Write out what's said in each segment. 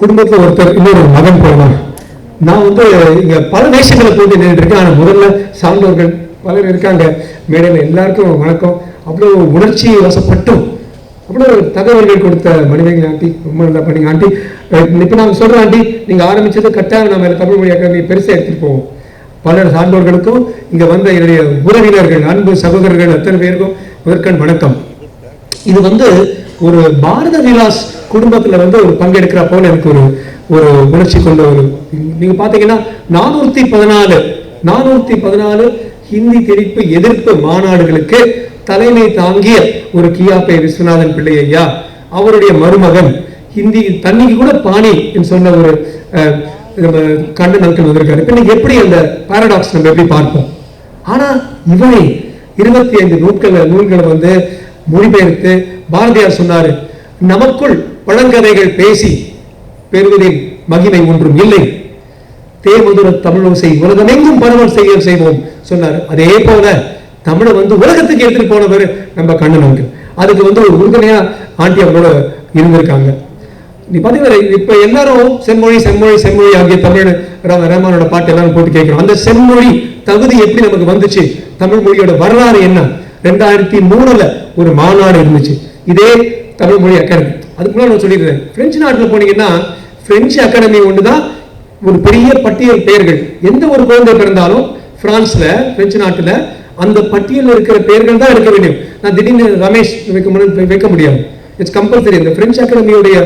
குடும்பத்தில் ஒருத்தர் இன்னொரு மகன் போனார் நான் வந்து இங்கே பல தேசங்களை போட்டு நின்றுருக்கேன் ஆனால் முதல்ல சார்ந்தவர்கள் பலர் இருக்காங்க. மேடையில் எல்லாருக்கும் வணக்கம். அவ்வளோ உணர்ச்சி வசப்பட்டும். அவ்வளோ தகவல்கள் கொடுத்த மணிமேகலை ஆண்டி. ரொம்ப நல்லா பண்ணிங்க ஆண்டி. இப்போ நாங்கள் சொல்கிறோம் ஆண்டி நீங்கள் ஆரம்பிச்சது கட்டாயம் நம்ம தமிழ் மொழி அகாடமி பெருசாக எடுத்துகிட்டு போவோம். பலர் சார்ந்தவர்களுக்கும் இங்கே வந்த என்னுடைய உறவினர்கள் அன்பு சகோதரர்கள் அத்தனை பேருக்கும் முதற்கண் வணக்கம். இது வந்து ஒரு பாரத விலாஸ் குடும்பத்துல வந்து ஒரு பங்கெடுக்கிற போல எனக்கு ஒரு ஒரு உணர்ச்சி கொண்ட ஒரு நீங்க பாத்தீங்கன்னா நானூத்தி பதினாலு நானூத்தி பதினாலு ஹிந்தி திணிப்பு எதிர்ப்பு மாநாடுகளுக்கு தலைமை தாங்கிய ஒரு கியாபே விஸ்வநாதன் பிள்ளை ஐயா அவருடைய மருமகன் ஹிந்தி தண்ணிக்கு கூட பாணி என்று சொன்ன ஒரு அஹ், நம்ம கண்ணன் அங்கிள் வந்திருக்காரு. இப்ப நீங்க எப்படி அந்த பாரடாக்ஸ் நம்ம எப்படி பார்ப்போம்? ஆனா இவரை இருபத்தி ஐந்து நூல்களை நூல்களை வந்து மொழிபெயர்த்து பாரதியார் சொன்னாரு நமக்குள் பழங்கதைகள் பேசி பெறுவதில் மகிமை ஒன்றும் இல்லை. தேமதுர தமிழோசை உலகமெங்கும் பரவல் செய்ய செய்வோம் சொன்னார். அதே போல தமிழை வந்து உலகத்துக்கு எடுத்துட்டு போனவர் நம்ம கண்ணன் அங்கிள். அதுக்கு வந்து ஒரு உறுதுணையா ஆண்டி அவங்களோட இருந்திருக்காங்க. நீ பாத்தீங்கன்னா இப்ப எல்லாரும் செம்மொழி செம்மொழி செம்மொழி ஆகிய தமிழ் ரம- ரஹ்மானோட பாட்டு எல்லாரும் போட்டு கேட்கிறோம். அந்த செம்மொழி தகுதி எப்படி நமக்கு வந்துச்சு? தமிழ் மொழியோட வரலாறு என்ன? ரெண்டாயிரத்தி மூணுல ஒரு மாநாடு இருந்துச்சு. இதே தமிழ் மொழி அகாடமி. அதுக்கு முன்னாடி நான் சொல்லிடுறேன் பிரெஞ்சு நாட்டில் போனீங்கன்னா பிரெஞ்சு அகாடமி ஒண்ணுதான் ஒரு பெரிய பட்டியல் பெயர்கள். எந்த ஒரு குழந்தை பிறந்தாலும் பிரான்ஸ்ல பிரெஞ்சு நாட்டில் அந்த பட்டியலில் இருக்கிற பெயர்கள் தான் இருக்க வேண்டும். நான் திடீர்னு ரமேஷ் வைக்க முடியும் வைக்க முடியாது. இட்ஸ் கம்பல்சரி இந்த பிரெஞ்சு அகாடமியுடைய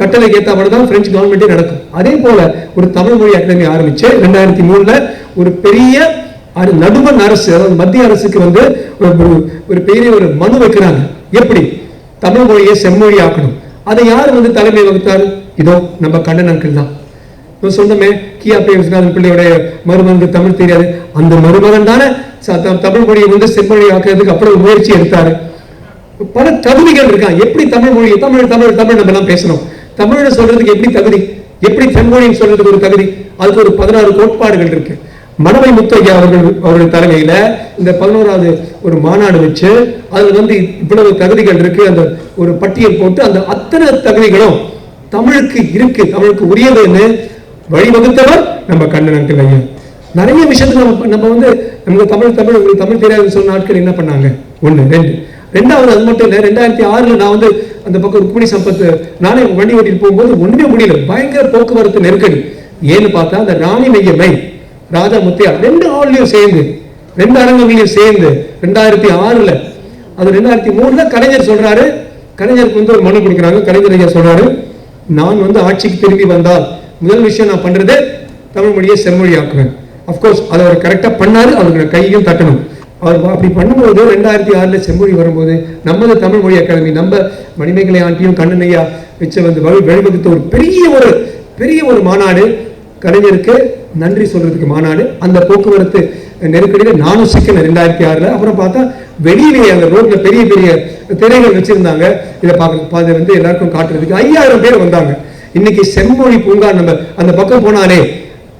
கட்டளை ஏற்ற மாதிரி தான் பிரெஞ்சு கவர்மெண்ட்டே நடக்கும். அதே போல ஒரு தமிழ் மொழி அகாடமி ஆரம்பிச்சு ரெண்டாயிரத்தி மூணுல ஒரு பெரிய அது நடுமண் அரசு அதாவது மத்திய அரசுக்கு வந்து ஒரு ஒரு- பெரிய ஒரு மனு வைக்கிறாங்க. எப்படி? தமிழ் மொழியை செம்மொழி ஆக்கணும் அதை யார் வந்து தலைமை வகுத்தார்? இதோ நம்ம கண்ணன் அங்கிள் தான். இப்போ சொன்னமே கியா பே விஸ்வநாதன் பிள்ளையுடைய மருமகனுக்கு தமிழ் தெரியாது. அந்த மருமகன் தானே த- தமிழ் மொழியை வந்து செம்மொழி ஆக்குறதுக்கு அப்புறம் ஒரு முயற்சி எடுத்தாரு. பல தகுதிகள் இருக்கான் எப்படி தமிழ் மொழி தமிழ் தமிழ் தமிழ் நம்ம எல்லாம் பேசணும். தமிழ்னு சொல்றதுக்கு எப்படி தகுதி? எப்படி செம்மொழின்னு சொல்றதுக்கு ஒரு தகுதி? அதுக்கு ஒரு பதினாறு கோட்பாடுகள் இருக்கு. மணவை முத்தையா அவர்கள் அவர்கள் தலைமையில இந்த பதினோராவது ஒரு மாநாடு வச்சு அதுல வந்து இவ்வளவு தகுதிகள் இருக்கு. அந்த ஒரு பட்டியல் போட்டு அந்த அத்தனை தகுதிகளும் தமிழுக்கு இருக்கு தமிழுக்கு உரியதுன்னு வழிவகுத்தவர் நம்ம கண்ணன் அங்கிள் ஐயா நிறைய விஷயத்துல நம்ம நம்ம வந்து நமக்கு தமிழ் தமிழ் உங்களுக்கு தமிழ் தெரியாதுன்னு சொன்ன ஆட்கள் என்ன பண்ணாங்க? ஒண்ணு ரெண்டு. ரெண்டாவது அது மட்டும் இல்லை ரெண்டாயிரத்தி ஆறுல நான் வந்து அந்த பக்கம் ருக்மிணி சம்பத்து நானே வண்டி ஓட்டிட்டு போகும்போது ஒன்றுமே முடியல. பயங்கர போக்குவரத்து நெருக்கடி. ஏன்னு பார்த்தா அந்த ராணி மையமை ராஜா முத்தியா ரெண்டு ஆள்லையும் சேர்ந்து ரெண்டு அரங்கங்களையும் சேர்ந்து ரெண்டாயிரத்தி ஆறுல. அது ரெண்டாயிரத்தி மூணுல கலைஞர் சொல்றாரு. கலைஞருக்கு வந்து ஒரு மனு கொடுக்குறாங்க. கலைஞர் ஐயா சொல்றாரு நான் வந்து ஆட்சிக்கு திரும்பி வந்தால் முதல் விஷயம் நான் பண்றது தமிழ் மொழியை செம்மொழி ஆக்குவேன் அஃப்கோர்ஸ் அதை அவர் கரெக்டாக பண்ணாரு. அவருக்கு கையும் தட்டணும். அவர் அப்படி பண்ணும்போது ரெண்டாயிரத்தி ஆறுல செம்மொழி வரும்போது நமது தமிழ் மொழி அகாடமி நம்ம மணிமேகலை ஆண்டியும் கண்ணனையா வச்சு வந்து வழி வழிவகுத்த ஒரு பெரிய ஒரு பெரிய ஒரு மாநாடு கலைஞருக்கு நன்றி சொல்றதுக்கு மாநாடு. அந்த போக்குவரத்து நெருக்கடியில் நானும் சிக்கன ரெண்டாயிரத்தி ஆறுல அப்புறம் பார்த்தா வெளியிலேயே அந்த ரோட்ல பெரிய பெரிய திரைகள் வச்சிருந்தாங்க. இதை பார்க்க அதை வந்து எல்லாருக்கும் காட்டுறதுக்கு ஐயாயிரம் பேர் வந்தாங்க. இன்னைக்கு செம்மொழி பூங்கா நம்ம அந்த பக்கம் போனாலே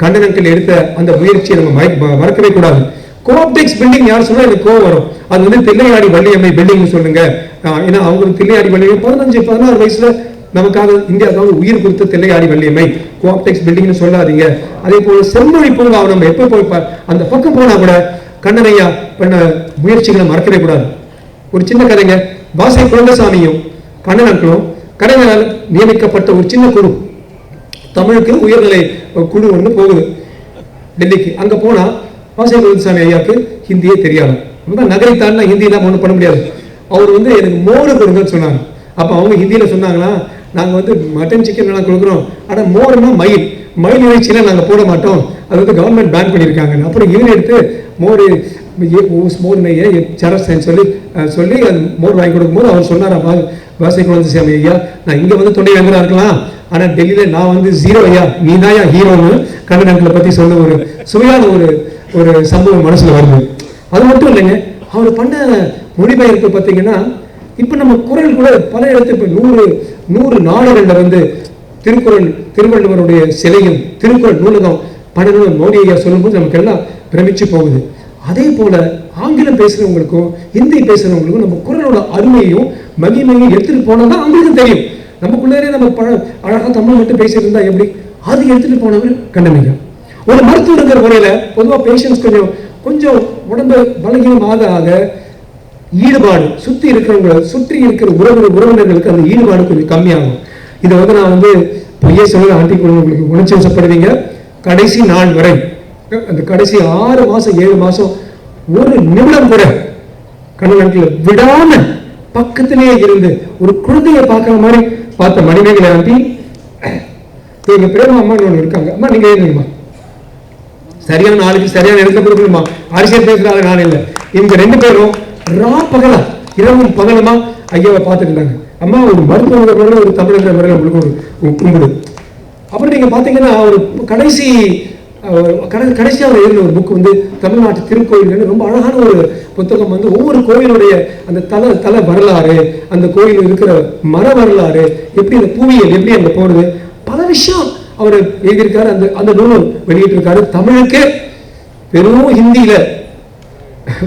கண்டனங்கள் எடுத்த அந்த முயற்சியை நம்ம மறக்க- மறக்கவே கூடாது. கோப்டெக்ஸ் பில்டிங் யார் சொன்னா எனக்கு கோவம் வரும். அது வந்து தில்லையாடி வள்ளியம்மை பில்டிங்னு சொல்லுங்க. ஏன்னா அவங்களுக்கு தில்லையாடி வள்ளியம்மை பதினஞ்சு பதினாறு வயசுல நமக்காக இந்தியாவுக்காக உயிர் கொடுத்த தில்லையாடி வள்ளியம்மை. கோஆப்டெக்ஸ் பில்டிங்னு சொல்லாதீங்க. அதே போல செம்மொழி பூங்கா நம்ம எப்போ போய் அந்த பக்கம் போனா கூட கண்ணனையா பண்ண முயற்சிகளை மறக்கவே கூடாது. ஒரு சின்ன கதைங்க. வாசை குழந்தசாமியும் கண்ணனர்களும் கடைகளால் நியமிக்கப்பட்ட ஒரு சின்ன குழு. தமிழுக்கு உயர்நிலை குழு ஒன்று போகுது. டெல்லிக்கு. அங்க போனா வாசை குழந்தசாமி ஐயாவுக்கு ஹிந்தியே தெரியாது. ரொம்ப நகரை தாண்டினா ஹிந்தி ஒன்றும் பண்ண முடியாது. அவர் வந்து எனக்கு மோடு கொடுங்கன்னு சொன்னாங்க அப்போ அவங்க ஹிந்தியில சொன்னாங்களா? நாங்கள் வந்து மட்டன் சிக்கன் சிக்கன்லாம் கொடுக்குறோம். ஆனால் மோர்னா மயில். மயில் இறைச்சியெலாம் நாங்கள் போட மாட்டோம். அது வந்து கவர்மெண்ட் பேன் பண்ணியிருக்காங்க. அப்புறம் இவர் எடுத்து மோர் மோர் நெய்யை சரஸ்ன்னு சொல்லி சொல்லி அது மோர் வாங்கி கொடுக்கும்போது அவர் சொன்னார் விவசாய குழந்தை சாமி ஐயா நான் இங்கே வந்து துணை வேங்கலாக இருக்கலாம். ஆனால் டெல்லியில் நான் வந்து ஜீரோ ஐயா நீ தான் ஐயா ஹீரோன்னு கண்ணன் பற்றி சொன்ன ஒரு சுவையான ஒரு ஒரு சம்பவம் மனசில் வருது. அது மட்டும் இல்லைங்க அவர் பண்ண மொழிபெயர்ப்பு பார்த்தீங்கன்னா இப்ப நம்ம குரல் கூட பல இடத்துல இப்ப நூறு நூறு நாடுகளில் வந்து திருக்குறள் திருவள்ளுவருடைய சிலையும் திருக்குறள் நூலகம் பண்ணணும் மோடி ஐயா சொல்லும்போது நமக்கு எல்லாம் பிரமிச்சு போகுது. அதே போல ஆங்கிலம் பேசுறவங்களுக்கும் ஹிந்தி பேசுறவங்களுக்கும் நம்ம குரலோட அருமையையும் மகிமையும் எடுத்துட்டு போனால் தான் அவங்களுக்கும் தெரியும். நமக்குள்ளே நம்ம பழ அழகா தமிழ் மட்டும் பேசிட்டு இருந்தா எப்படி? அது எடுத்துட்டு போனவர் கண்டனிங்க ஒரு மருத்துவருங்கிற முறையில பொதுவா பேஷண்ட்ஸ் கொஞ்சம் கொஞ்சம் உடம்பு பலகீனம் ஆக ஆக ஈடுபாடு சுத்தி இருக்கிறவங்க சுற்றி இருக்கிற உறவினர் உறவினர்களுக்கு அந்த ஈடுபாடு கொஞ்சம் கம்மியாகும். இதை வந்து நான் வந்து பொய்யே சொல்ல ஆண்டி உங்களுக்கு உணர்ச்சி வசப்படுவீங்க. கடைசி நாள் வரை அந்த கடைசி ஆறு மாசம் ஏழு மாசம் ஒரு நிமிடம் கூட கண்ணு விடாம பக்கத்திலேயே இருந்து ஒரு குழந்தைய பார்க்குற மாதிரி பார்த்த மணிமேகலை ஆண்டி எங்க பிரேமா அம்மா ஒன்று இருக்காங்க. அம்மா நீங்க ஏறுங்கம்மா சரியான ஆளுக்கு சரியான இடத்துல கொடுக்கணுமா? அரசியல் பேசுற நான் இல்லை. இவங்க ரெண்டு பேரும் பகலா இரவும் பகலுமா? ஐயாவை பார்த்துட்டு இருந்தாங்க அம்மா ஒரு மருத்துவ முறையில் ஒரு தமிழக முறையில் உங்களுக்கு ஒரு கும்பிடு அப்புறம் நீங்கள் பார்த்தீங்கன்னா ஒரு கடைசி கடை- கடைசியா அவர் எழுதின ஒரு புக் வந்து தமிழ்நாட்டு திருக்கோயில்கள் ரொம்ப அழகான ஒரு புத்தகம் வந்து ஒவ்வொரு கோயிலுடைய அந்த தலை தலை வரலாறு அந்த கோயில் இருக்கிற மர வரலாறு எப்படி அந்த பூவியல் எப்படி அங்கே போடுது பல விஷயம் அவர் எழுதியிருக்காரு. அந்த அந்த நூலும் வெளியிட்டிருக்காரு. தமிழுக்கு வெறும் ஹிந்தியில்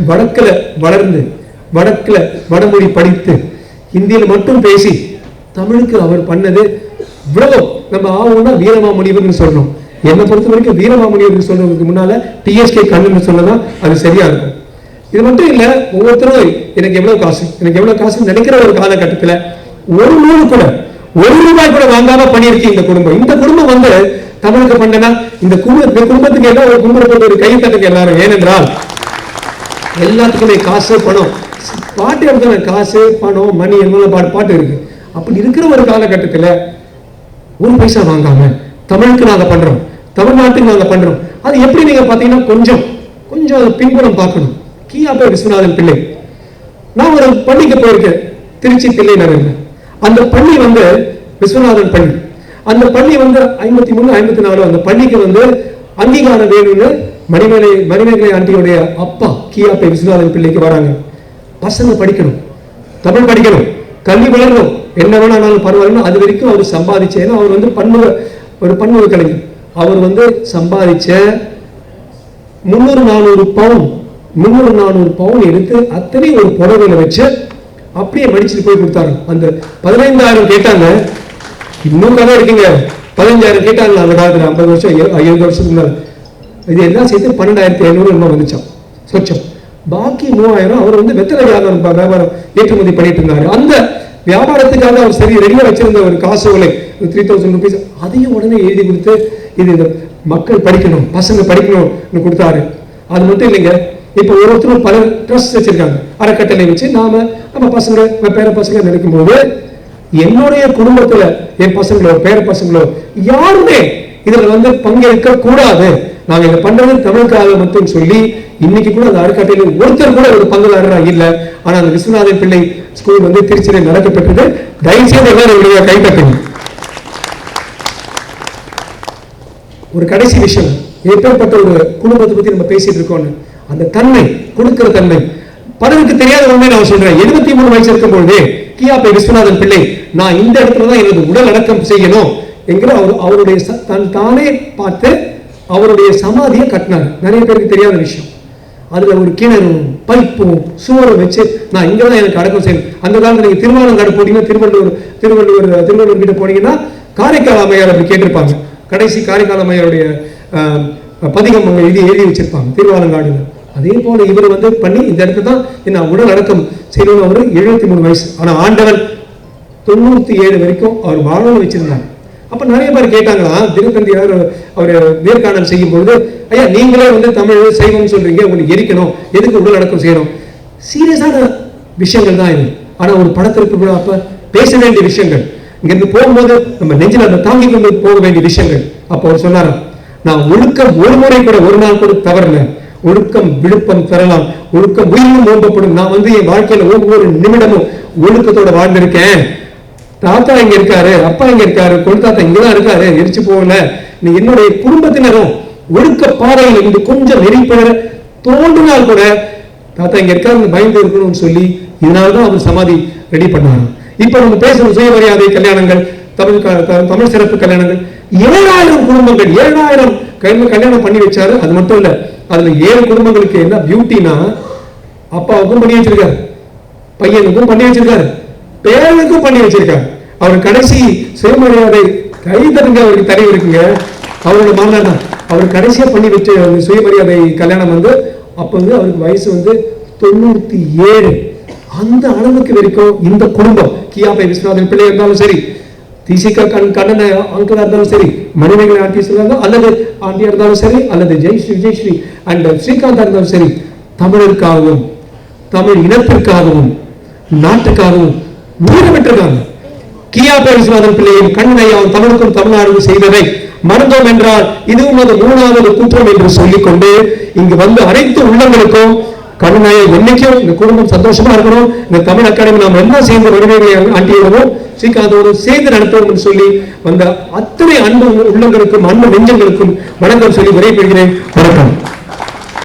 வடக்கில் வளர்ந்து வடக்கில் வடமொழி படித்து ஹிந்தியில் மட்டும் பேசி தமிழுக்கு அவர் பண்ணது இவ்வளவு நம்ம ஆகும்னா வீரமாமுனிவர்னு சொல்லணும். என்னை பொறுத்த வரைக்கும் வீரமாமுனிவர்னு சொல்றதுக்கு முன்னால டிஎஸ்கே கண்ணுன்னு சொன்னதான் அது சரியா இருக்கும். இது மட்டும் இல்லை ஒவ்வொருத்தரும் எனக்கு எவ்வளவு காசு எனக்கு எவ்வளவு காசு நினைக்கிற ஒரு காலகட்டத்தில் ஒரு நூறு கூட ஒரு ரூபாய் கூட வாங்காம பண்ணியிருக்கு இந்த குடும்பம். இந்த குடும்பம் வந்து தமிழுக்கு பண்ணனா இந்த குடும்ப இந்த குடும்பத்துக்கு எல்லாம் ஒரு குடும்பத்துக்கு ஒரு கை தட்டுங்க எல்லாரும் ஏனென்றால் எல்லாத்துக்குமே காசு பணம். பாட்டு எடுத்தான காசு பணம் மணி எல்லாம் பாட்டு பாட்டு இருக்கு. அப்படி இருக்கிற ஒரு காலகட்டத்துல ஒரு பைசா வாங்காம தமிழுக்கு நாங்கள் பண்றோம். தமிழ்நாட்டுக்கு நாங்கள் பண்றோம். அது எப்படி நீங்க பாத்தீங்கன்னா கொஞ்சம் கொஞ்சம் அது பின்புறம் பார்க்கணும். போய் விஸ்வநாதன் பிள்ளை. நான் ஒரு பள்ளிக்கு போயிருக்கேன் திருச்சி பிள்ளை நகரில். அந்த பள்ளி வந்து விஸ்வநாதன் பள்ளி. அந்த பள்ளி வந்து ஐம்பத்தி மூணு ஐம்பத்தி நாலு அந்த பள்ளிக்கு வந்து அங்கீகாரம் வேணும்னு மணிமேலை மணிமேகலை ஆண்டியுடைய அப்பா கியாப்பை விஸ்வநாதன் பிள்ளைக்கு வராங்க. பசங்க படிக்கணும். தமிழ் படிக்கணும். கல்வி வளரணும். என்ன வேணாலும் பரவாயில்ல அது வரைக்கும் அவர் சம்பாதிச்ச ஏன்னா அவர் வந்து பன்முக ஒரு பன்முக கலைஞர். அவர் வந்து சம்பாதிச்ச முந்நூறு நானூறு பவுன் முந்நூறு நானூறு பவுன் எடுத்து அத்தனை ஒரு புடவையில வச்சு அப்படியே மடிச்சுட்டு போய் கொடுத்தாரு. அந்த பதினைந்தாயிரம் கேட்டாங்க. இன்னும் கதை இருக்குங்க. பதினஞ்சாயிரம் கேட்டாங்க அந்த காலத்துல ஐம்பது வருஷம் ஐ- ஐம்பது வருஷத்துக்கு இது எல்லாம் சேர்த்து பன்னெண்டாயிரத்தி ஐநூறு என்ன வந்துச்சான் சொச்சம். பாக்கி மூவாயிரம் அவர் வந்து வெத்தலை வியாபாரம் வியாபாரம் ஏற்றுமதி பண்ணிட்டு இருந்தாரு. அந்த வியாபாரத்துக்காக அவர் சரி ரெடியாக வச்சிருந்த ஒரு காசு உலை த்ரீ தௌசண்ட் ருபீஸ் அதையும் உடனே எழுதி கொடுத்து இது இந்த மக்கள் படிக்கணும் பசங்க படிக்கணும்னு கொடுத்தாரு. அது மட்டும் இல்லைங்க இப்போ ஒருத்தரும் பல ட்ரஸ்ட் வச்சிருக்காங்க. அறக்கட்டளை வச்சு நாம நம்ம பசங்க நம்ம பேர பசங்க நடக்கும்போது என்னுடைய குடும்பத்துல என் பசங்களோ பேர பசங்களோ யாருமே இதுல வந்து பங்கேற்க கூடாது நாங்க இதை பண்றது தமிழுக்காக மட்டும் சொல்லி இன்னைக்கு கூட அந்த அறக்கட்டையில ஒருத்தர் கூட ஒரு பங்குதாரரா இல்ல. ஆனா அந்த விஸ்வநாதன் பிள்ளை ஸ்கூல் வந்து திருச்சியில நடக்கப்பட்டது தயவுசெய்து எல்லாரும் இவருடைய ஒரு கடைசி விஷயம். எப்பேற்பட்ட ஒரு குடும்பத்தை பத்தி நம்ம பேசிட்டு இருக்கோம்னு. அந்த தன்மை கொடுக்கிற தன்மை. பலருக்கு தெரியாத உண்மை நான் சொல்றேன். எழுபத்தி மூணு வயசு இருக்கும் பொழுது கியாபை விஸ்வநாதன் பிள்ளை நான் இந்த இடத்துல தான் எனது உடல் அடக்கம் செய்யணும் என்கிற அவர் அவருடைய தன் தானே பார்த்து அவருடைய சமாதியை கட்டினார். நிறைய பேருக்கு தெரியாத விஷயம். அதுல ஒரு கிணறும் பைப்பும் சுவரும் வச்சு நான் இங்க தான் எனக்கு அடக்கம் செய்யணும். அந்த காலத்துல நீங்க திருவாலங்காடு போனீங்கன்னா திருவள்ளூர் திருவள்ளூர் திருவள்ளூர் கிட்ட போனீங்கன்னா காரைக்கால் அம்மையார் அப்படி கேட்டிருப்பாங்க. கடைசி காரைக்கால் அம்மையாருடைய ஆஹ், பதிகம் அங்க எழுதி எழுதி வச்சிருப்பாங்க திருவாலங்காடுல. அதே போல இவர் வந்து பண்ணி இந்த இடத்துல தான் என்ன உடல் அடக்கம் செய்யணும் அவரு எழுபத்தி மூணு வயசு. ஆனா ஆண்டவன் தொண்ணூத்தி ஏழு வரைக்கும் அவர் வாழணும் வச்சிருந்தாங்க அப்ப நிறைய பேர் கேட்டாங்களா திருத்தந்தியார் அவர் நேர்காணல் செய்யும் பொழுது ஐயா நீங்களே வந்து தமிழ் செய்வோம்னு சொல்றீங்க உங்களுக்கு எரிக்கணும் எதுக்கு உடல் அடக்கம் செய்யணும்? சீரியஸான விஷயங்கள் தான் இது. ஆனா ஒரு படத்திற்கு கூட அப்ப பேச வேண்டிய விஷயங்கள். இங்கிருந்து போகும்போது நம்ம நெஞ்சில் அதை தாங்கி கொண்டு போக வேண்டிய விஷயங்கள். அப்போ அவர் சொன்னாராம் நான் ஒழுக்க ஒரு முறை கூட ஒரு நாள் கூட தவறல. ஒழுக்கம் விழுப்பம் பெறலாம் ஒழுக்கம் உயிரும் ஓம்பப்படும். நான் வந்து என் வாழ்க்கையில ஒவ்வொரு நிமிடமும் ஒழுக்கத்தோட வாழ்ந்திருக்கேன். தாத்தா இங்க இருக்காரு அப்பா இங்க இருக்காரு கொழுத்தாத்தா இங்கதான் இருக்காரு எரிச்சு போகல. நீ என்னுடைய குடும்பத்தினரும் ஒழுக்க பாதையில் இருந்து கொஞ்சம் நெறிப்பட தோன்றினால் கூட தாத்தா இங்க இருக்காரு பயந்து இருக்கணும்னு சொல்லி இதனாலதான் அவர் சமாதி ரெடி பண்ணாங்க இப்ப நம்ம பேசுற சுயமரியாதை கல்யாணங்கள் தமிழ் தமிழ் சிறப்பு கல்யாணங்கள். ஏழாயிரம் குடும்பங்கள் ஏழாயிரம் கல்யாணம் கல்யாணம் பண்ணி வச்சாரு. அது மட்டும் இல்ல அதுல ஏழு குடும்பங்களுக்கு என்ன பியூட்டினா அப்பாவுக்கும் பண்ணி வச்சிருக்காரு. பையனுக்கும் பண்ணி வச்சிருக்காரு. பேரனுக்கும் பண்ணி வச்சிருக்காரு. அவர் கடைசி சுயமரியாதை கைதருங்க அவருக்கு தடை இருக்குங்க. அவரோட மாமனார் தான் அவர் கடைசியா பண்ணி வச்ச சுயமரியாதை கல்யாணம் வந்து அப்போ வந்து அவருக்கு வயசு வந்து தொண்ணூத்தி ஏழு. அந்த அளவுக்கு வரைக்கும் இந்த குடும்பம் கியாபை விஸ்வநாதன் பிள்ளை இருந்தாலும் சரி திசிகா கண் கண்ணனை அங்கிளாக இருந்தாலும் சரி மணிமேகலை ஆண்டிஸ் இருந்தாலும் அல்லது ஆண்டியா இருந்தாலும் சரி அல்லது ஜெயஸ்ரீ விஜயஸ்ரீ அண்ட் ஸ்ரீகாந்தா இருந்தாலும் சரி தமிழருக்காகவும் தமிழ் இனத்திற்காகவும் நாட்டுக்காகவும் வீரம் கியா விஸ்வநாதன் பிள்ளையும் கண்ணையாவும் தமிழுக்கும் தமிழ்நாடு செய்தவை மறந்தோம் என்றால் இதுவும் அது மூணாவது குற்றம் என்று சொல்லிக்கொண்டு இங்கு வந்து அனைத்து உள்ளங்களுக்கும் கருணையை என்னைக்கும் இந்த குடும்பம் சந்தோஷமா இருக்கணும். இந்த தமிழ் அகாடமி நாம் எல்லாம் சேர்ந்து வருகைகளை வருவோம் ஸ்ரீகாந்தோடும் சேர்ந்து நடத்துவோம் என்று சொல்லி வந்த அத்தனை அன்பு உள்ளங்களுக்கும் அன்பு நெஞ்சங்களுக்கும் வணக்கம் சொல்லி விடைபெறுகிறேன். வணக்கம்.